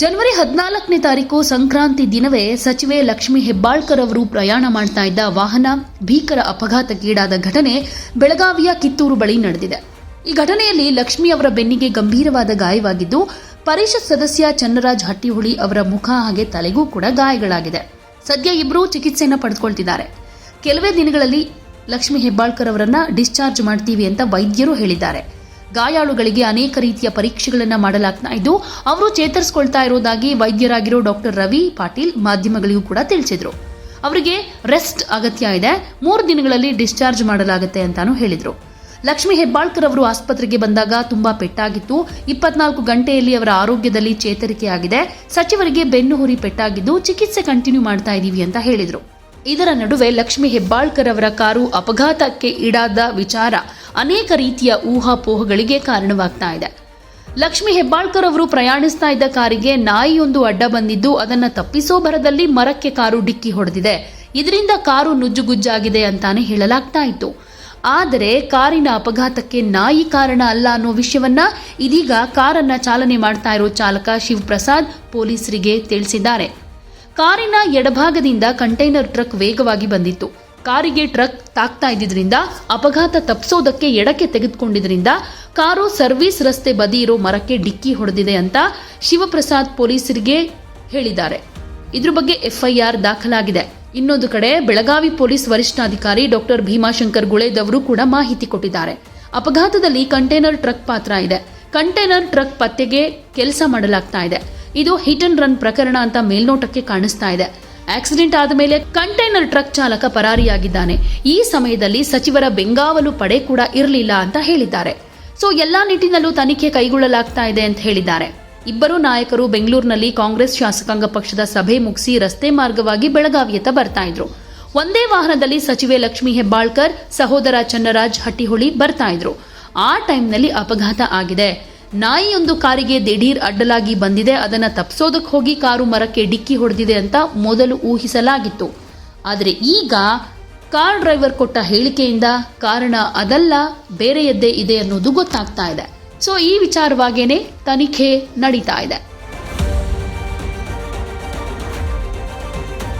ಜನವರಿ ಹದಿನಾಲ್ಕನೇ ತಾರೀಕು ಸಂಕ್ರಾಂತಿ ದಿನವೇ ಸಚಿವೆ ಲಕ್ಷ್ಮಿ ಹೆಬ್ಬಾಳ್ಕರ್ ಅವರು ಪ್ರಯಾಣ ಮಾಡ್ತಾ ಇದ್ದ ವಾಹನ ಭೀಕರ ಅಪಘಾತಕ್ಕೀಡಾದ ಘಟನೆ ಬೆಳಗಾವಿಯ ಕಿತ್ತೂರು ಬಳಿ ನಡೆದಿದೆ. ಈ ಘಟನೆಯಲ್ಲಿ ಲಕ್ಷ್ಮಿ ಅವರ ಬೆನ್ನಿಗೆ ಗಂಭೀರವಾದ ಗಾಯವಾಗಿದ್ದು, ಪರಿಷತ್ ಸದಸ್ಯ ಚನ್ನರಾಜ್ ಹಟ್ಟಿಹುಳಿ ಅವರ ಮುಖ ಹಾಗೆ ತಲೆಗೂ ಕೂಡ ಗಾಯಗಳಾಗಿದೆ. ಸದ್ಯ ಇಬ್ಬರೂ ಚಿಕಿತ್ಸೆಯನ್ನು ಪಡೆದುಕೊಳ್ತಿದ್ದಾರೆ. ಕೆಲವೇ ದಿನಗಳಲ್ಲಿ ಲಕ್ಷ್ಮಿ ಹೆಬ್ಬಾಳ್ಕರ್ ಅವರನ್ನ ಡಿಸ್ಚಾರ್ಜ್ ಮಾಡ್ತೀವಿ ಅಂತ ವೈದ್ಯರು ಹೇಳಿದ್ದಾರೆ. ಗಾಯಾಳುಗಳಿಗೆ ಅನೇಕ ರೀತಿಯ ಪರೀಕ್ಷೆಗಳನ್ನು ಮಾಡಲಾಗ್ತಾ ಇದ್ದು, ಅವರು ಚೇತರಿಸಿಕೊಳ್ತಾ ಇರೋದಾಗಿ ವೈದ್ಯರಾಗಿರೋ ಡಾಕ್ಟರ್ ರವಿ ಪಾಟೀಲ್ ಮಾಧ್ಯಮಗಳಿಗೂ ಕೂಡ ತಿಳಿಸಿದರು. ಅವರಿಗೆ ರೆಸ್ಟ್ ಅಗತ್ಯ ಇದೆ, ಮೂರು ದಿನಗಳಲ್ಲಿ ಡಿಸ್ಚಾರ್ಜ್ ಮಾಡಲಾಗುತ್ತೆ ಅಂತಾನು ಹೇಳಿದರು. ಲಕ್ಷ್ಮಿ ಹೆಬ್ಬಾಳ್ಕರ್ ಅವರು ಆಸ್ಪತ್ರೆಗೆ ಬಂದಾಗ ತುಂಬಾ ಪೆಟ್ಟಾಗಿತ್ತು. ಇಪ್ಪತ್ನಾಲ್ಕು ಗಂಟೆಯಲ್ಲಿ ಅವರ ಆರೋಗ್ಯದಲ್ಲಿ ಚೇತರಿಕೆಯಾಗಿದೆ. ಸಚಿವರಿಗೆ ಬೆನ್ನು ಹುರಿ ಪೆಟ್ಟಾಗಿದ್ದು, ಚಿಕಿತ್ಸೆ ಕಂಟಿನ್ಯೂ ಮಾಡ್ತಾ ಇದ್ದೀವಿ ಅಂತ ಹೇಳಿದರು. ಇದರ ನಡುವೆ ಲಕ್ಷ್ಮಿ ಹೆಬ್ಬಾಳ್ಕರ್ ಅವರ ಕಾರು ಅಪಘಾತಕ್ಕೆ ಈಡಾದ ವಿಚಾರ ಅನೇಕ ರೀತಿಯ ಊಹಾಪೋಹಗಳಿಗೆ ಕಾರಣವಾಗ್ತಾ ಇದೆ. ಲಕ್ಷ್ಮಿ ಹೆಬ್ಬಾಳ್ಕರ್ ಅವರು ಪ್ರಯಾಣಿಸ್ತಾ ಇದ್ದ ಕಾರಿಗೆ ನಾಯಿಯೊಂದು ಅಡ್ಡ ಬಂದಿದ್ದು ಅದನ್ನ ತಪ್ಪಿಸೋ ಭರದಲ್ಲಿ ಮರಕ್ಕೆ ಕಾರು ಡಿಕ್ಕಿ ಹೊಡೆದಿದೆ. ಇದರಿಂದ ಕಾರು ನುಜ್ಜುಗುಜ್ಜಾಗಿದೆ ಅಂತಾನೆ ಹೇಳಲಾಗ್ತಾ ಇತ್ತು. ಆದರೆ ಕಾರಿನ ಅಪಘಾತಕ್ಕೆ ನಾಯಿ ಕಾರಣ ಅಲ್ಲ ಅನ್ನೋ ವಿಷಯವನ್ನ ಇದೀಗ ಕಾರನ್ನ ಚಾಲನೆ ಮಾಡ್ತಾ ಇರೋ ಚಾಲಕ ಶಿವಪ್ರಸಾದ್ ಪೊಲೀಸರಿಗೆ ತಿಳಿಸಿದ್ದಾರೆ. ಕಾರಿನ ಎಡಭಾಗದಿಂದ ಕಂಟೈನರ್ ಟ್ರಕ್ ವೇಗವಾಗಿ ಬಂದಿತ್ತು. ಕಾರಿಗೆ ಟ್ರಕ್ ತಾಕ್ತಾ ಇದ್ದಿದ್ರಿಂದ ಅಪಘಾತ ತಪ್ಪಿಸೋದಕ್ಕೆ ಎಡಕ್ಕೆ ತೆಗೆದುಕೊಂಡಿದ್ದರಿಂದ ಕಾರು ಸರ್ವಿಸ್ ರಸ್ತೆ ಬದಿ ಇರೋ ಮರಕ್ಕೆ ಡಿಕ್ಕಿ ಹೊಡೆದಿದೆ ಅಂತ ಶಿವಪ್ರಸಾದ್ ಪೊಲೀಸರಿಗೆ ಹೇಳಿದ್ದಾರೆ. ಇದ್ರ ಬಗ್ಗೆ ಎಫ್ಐಆರ್ ದಾಖಲಾಗಿದೆ. ಇನ್ನೊಂದು ಕಡೆ ಬೆಳಗಾವಿ ಪೊಲೀಸ್ ವರಿಷ್ಠಾಧಿಕಾರಿ ಡಾಕ್ಟರ್ ಭೀಮಾಶಂಕರ್ ಗುಳೇದವರು ಕೂಡ ಮಾಹಿತಿ ಕೊಟ್ಟಿದ್ದಾರೆ. ಅಪಘಾತದಲ್ಲಿ ಕಂಟೈನರ್ ಟ್ರಕ್ ಪಾತ್ರ ಇದೆ. ಕಂಟೈನರ್ ಟ್ರಕ್ ಪತ್ತೆಗೆ ಕೆಲಸ ಮಾಡಲಾಗ್ತಾ ಇದೆ. ಇದು ಹಿಟ್ ಅಂಡ್ ರನ್ ಪ್ರಕರಣ ಅಂತ ಮೇಲ್ನೋಟಕ್ಕೆ ಕಾಣಿಸ್ತಾ ಇದೆ. ಆಕ್ಸಿಡೆಂಟ್ ಆದ ಮೇಲೆ ಕಂಟೈನರ್ ಟ್ರಕ್ ಚಾಲಕ ಪರಾರಿಯಾಗಿದ್ದಾನೆ. ಈ ಸಮಯದಲ್ಲಿ ಸಚಿವರ ಬೆಂಗಾವಲು ಪಡೆ ಕೂಡ ಇರಲಿಲ್ಲ ಅಂತ ಹೇಳಿದ್ದಾರೆ. ಸೊ, ಎಲ್ಲಾ ನಿಟ್ಟಿನಲ್ಲೂ ತನಿಖೆ ಕೈಗೊಳ್ಳಲಾಗ್ತಾ ಇದೆ ಅಂತ ಹೇಳಿದ್ದಾರೆ. ಇಬ್ಬರು ನಾಯಕರು ಬೆಂಗಳೂರಿನಲ್ಲಿ ಕಾಂಗ್ರೆಸ್ ಶಾಸಕಾಂಗ ಪಕ್ಷದ ಸಭೆ ಮುಗಿಸಿ ರಸ್ತೆ ಮಾರ್ಗವಾಗಿ ಬೆಳಗಾವಿಯತ್ತ ಬರ್ತಾ ಇದ್ರು. ಒಂದೇ ವಾಹನದಲ್ಲಿ ಸಚಿವೆ ಲಕ್ಷ್ಮಿ ಹೆಬ್ಬಾಳ್ಕರ್, ಸಹೋದರ ಚನ್ನರಾಜ್ ಹಟ್ಟಿಹೊಳಿ ಬರ್ತಾ ಇದ್ರು. ಆ ಟೈಮ್ನಲ್ಲಿ ಅಪಘಾತ ಆಗಿದೆ. ನಾಯಿಯೊಂದು ಕಾರಿಗೆ ದಿಢೀರ್ ಅಡ್ಡಲಾಗಿ ಬಂದಿದೆ. ಅದನ್ನು ತಪ್ಪಿಸೋದಕ್ಕೆ ಹೋಗಿ ಕಾರು ಮರಕ್ಕೆ ಡಿಕ್ಕಿ ಹೊಡೆದಿದೆ ಅಂತ ಮೊದಲು ಊಹಿಸಲಾಗಿತ್ತು. ಆದರೆ ಈಗ ಕಾರ್ ಡ್ರೈವರ್ ಕೊಟ್ಟ ಹೇಳಿಕೆಯಿಂದ ಕಾರಣ ಅದಲ್ಲ, ಬೇರೆಯದ್ದೇ ಇದೆ ಅನ್ನೋದು ಗೊತ್ತಾಗ್ತಾ ಇದೆ. ಸೊ ಈ ವಿಚಾರವಾಗೇನೆ ತನಿಖೆ ನಡೀತಾ ಇದೆ.